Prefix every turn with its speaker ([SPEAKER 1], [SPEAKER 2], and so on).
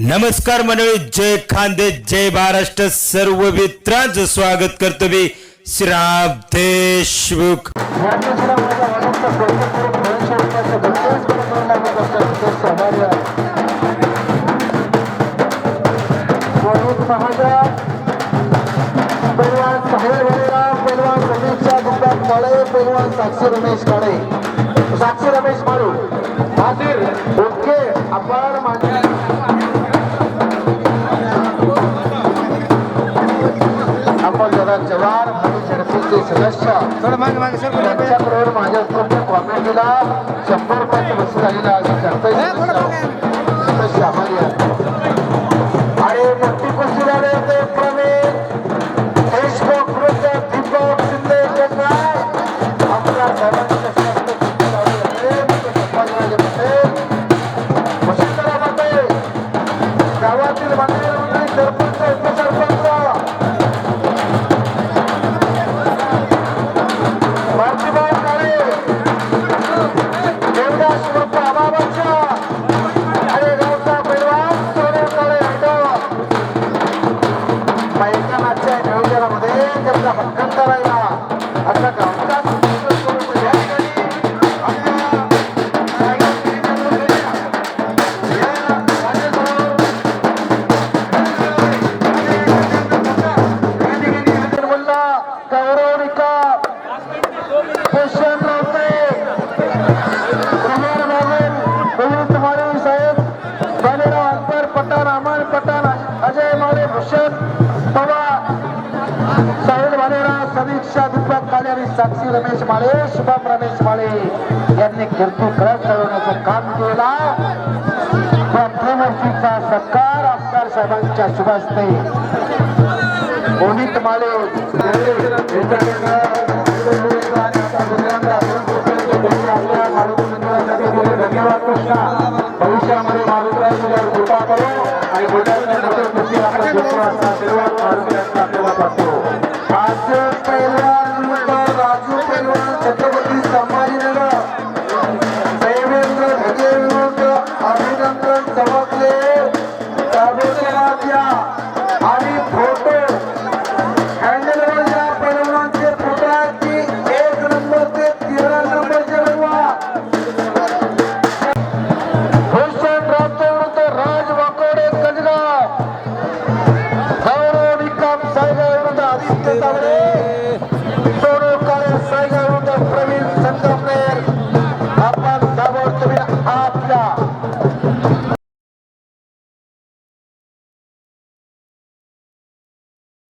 [SPEAKER 1] नमस्कार मंडळी जय खांदे जय महाराष्ट्र सर्व मित्रांचं स्वागत करतो मी श्राप देशमुख
[SPEAKER 2] साक्षी रमेश काळे. साक्षी रमेश मारू. हाजीर ओके आपण मान्य जरा जवान आणि झडपीचे सदस्य. त्यांच्याकडून माझ्या कॉमेडीला शंभर रुपयाची वस्तू झालेला आहे बाबन पठाण अमर पठाण अजय मारे भूषण पवार शिक्षा विभाग कार्यालय साक्षी रमेश माळे शुभम रमेश माळे यांनी कीर्ती खरंच ठरवण्याचं काम केला वर्षीचा सत्कार आमदार साहेबांच्या शुभास्ते मोहित माळे भविष्यामध्ये मारुतीला कृपा करू आणि मोठ्या मोठ्या गोष्टी आपल्या